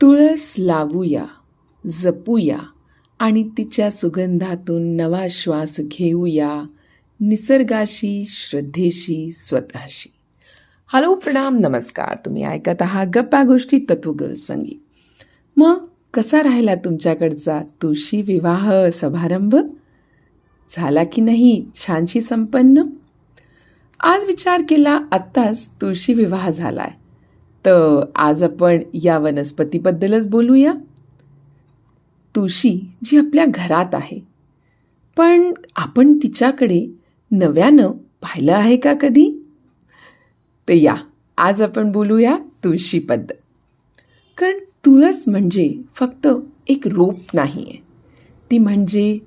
तुळस लावूया जपूया आणि तिच्या सुगंधातून नवा श्वास घेऊया निसर्गाशी श्रद्धेशी स्वतःशी. हॅलो प्रणाम नमस्कार. तुम्ही ऐकत आहात गप्पा गोष्टी तत्वगल संगीत मग कसा राहिला तुमच्याकडचा तुळशी विवाह समारंभ? झाला की नाही छानशी संपन्न? आज विचार केला आत्ताच तुळशी विवाह झाला आहे तर आज आपण या वनस्पतीबद्दलच बोलूया. तुळशी जी आपल्या घरात आहे. पण आपण तिच्याकडे नव्यानं पाहिलं आहे का कधी? तर या आज आपण बोलूया तुळशीबद्दल. कारण तुळस म्हणजे फक्त एक रोप नाही आहे ती म्हणजे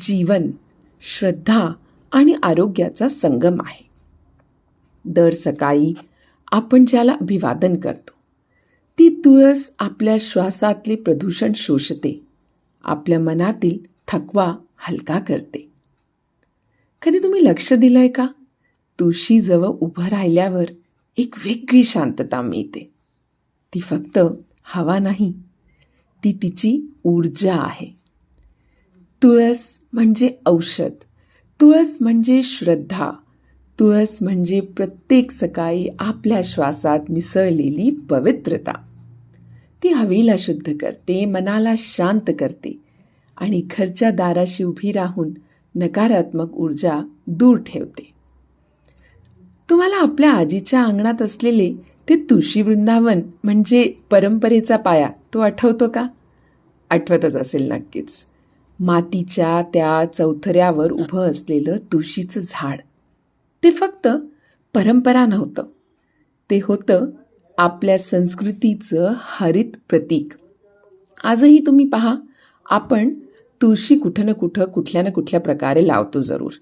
जीवन श्रद्धा आणि आरोग्याचा संगम आहे. दर सकाळी आपण ज्याला अभिवादन करतो. ती तुळस आपल्या श्वासातले प्रदूषण शोषते. आपल्या मनातील थकवा हलका करते. कधी तुम्ही लक्ष दिलंय का? तुळशीजवळ उभं राहिल्यावर एक वेगळी शांतता मिळते. ती फक्त हवा नाही ती तिची ऊर्जा आहे. तुळस म्हणजे औषध. तुळस म्हणजे श्रद्धा. तुळस म्हणजे प्रत्येक सकाळी आपल्या श्वासात मिसळलेली पवित्रता. ती हवेला शुद्ध करते मनाला शांत करते आणि घरच्या दाराशी उभी राहून नकारात्मक ऊर्जा दूर ठेवते. तुम्हाला आपल्या आजीच्या अंगणात असलेले ते तुळशी वृंदावन म्हणजे परंपरेचा पाया तो आठवतो का? आठवतच असेल नक्कीच. मातीच्या त्या चौथऱ्यावर उभं असलेलं तुळशीचं झाड. ते फक्त परंपरा नव्हतं. ते होतं आपल्या संस्कृतीचं हरित प्रतीक. आजही तुम्ही पहा आपण तुळशी कुठं ना कुठं कुठल्या ना कुठल्या प्रकारे लावतो जरूर.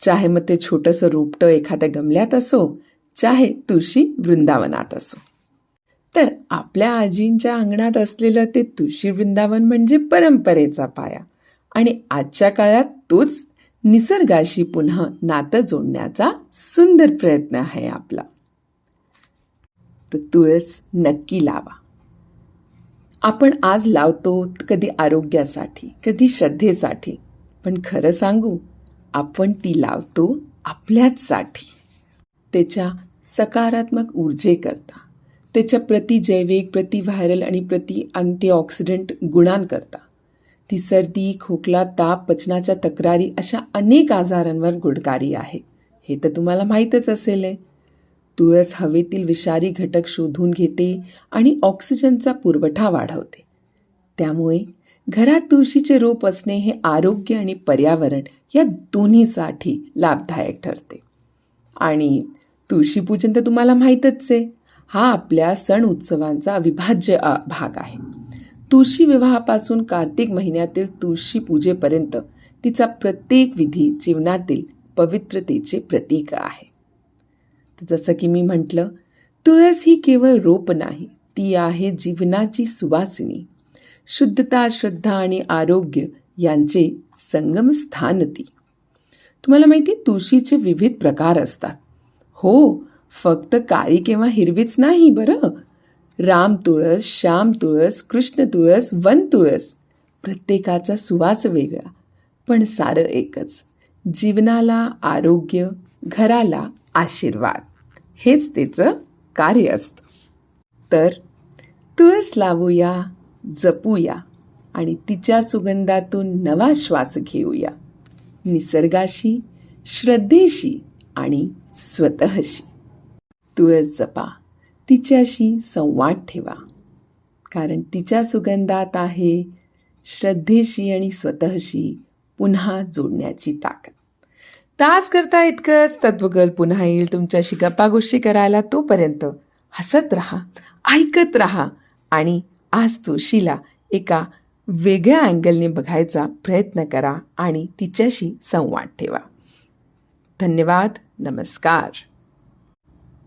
चाहे मग ते छोटंसं रोपटं एखाद्या गमल्यात असो चाहे तुळशी वृंदावनात असो. तर आपल्या आजींच्या अंगणात असलेलं ते तुळशी वृंदावन म्हणजे परंपरेचा पाया. आणि आजच्या काळात तोच निसर्गाशी पुन्हा नातं जोडण्याचा सुंदर प्रयत्न आहे आपला. तर तुळस नक्की लावा. आपण आज लावतो कधी आरोग्यासाठी कधी श्रद्धेसाठी. पण खरं सांगू आपण ती लावतो आपल्याचसाठी. त्याच्या सकारात्मक ऊर्जेकरता त्याच्या प्रतिजैविक प्रतिव्हायरल आणि प्रति अँटीऑक्सिडंट गुणांकरता. ती सर्दी खोकला ताप पचनाच्या तक्रारी अशा अनेक आजारांवर गुडकारी आहे. हे तर तुम्हाला माहीतच असेल आहे तुळस हवेतील विषारी घटक शोधून घेते आणि ऑक्सिजनचा पुरवठा वाढवते. त्यामुळे घरात तुळशीचे रोप असणे हे आरोग्य आणि पर्यावरण या दोन्हीसाठी लाभदायक ठरते. आणि तुळशीपूजन तर तुम्हाला माहीतच आहे. हा आपल्या सण उत्सवांचा अविभाज्य भाग आहे. तुळशी विवाहापासून कार्तिक महिन्यातील तुळशी पूजेपर्यंत तिचा प्रत्येक विधी जीवनातील पवित्रतेचे प्रतीक आहे. तर जसं की मी म्हटलं तुळस ही केवळ रोप नाही ती आहे जीवनाची सुवासिनी. शुद्धता श्रद्धा आणि आरोग्य यांचे संगम स्थान ती तुम्हाला माहिती आहे, तुळशीचे विविध प्रकार असतात. हो फक्त काळी किंवा हिरवीच नाही बरं राम तुळस श्याम तुळस कृष्ण तुळस वन तुळस. प्रत्येकाचा सुवास वेगळा पण सारं एकच. जीवनाला आरोग्य घराला आशीर्वाद. हेच त्याचं कार्य असतं. तर तुळस लावूया जपूया आणि तिच्या सुगंधातून नवा श्वास घेऊया. निसर्गाशी श्रद्धेशी आणि स्वतःशी. तुळस जपा. तिच्याशी संवाद ठेवा. कारण तिच्या सुगंधात आहे श्रद्धेशी आणि स्वतःशी पुन्हा जोडण्याची ताकद. तास करता इतकंच तत्वगल पुन्हा येईल तुमच्याशी गप्पा गोष्टी करायला तोपर्यंत हसत राहा ऐकत राहा आणि आज तुळशीला एका वेगळ्या अँगलने बघायचा प्रयत्न करा आणि तिच्याशी संवाद ठेवा. धन्यवाद नमस्कार.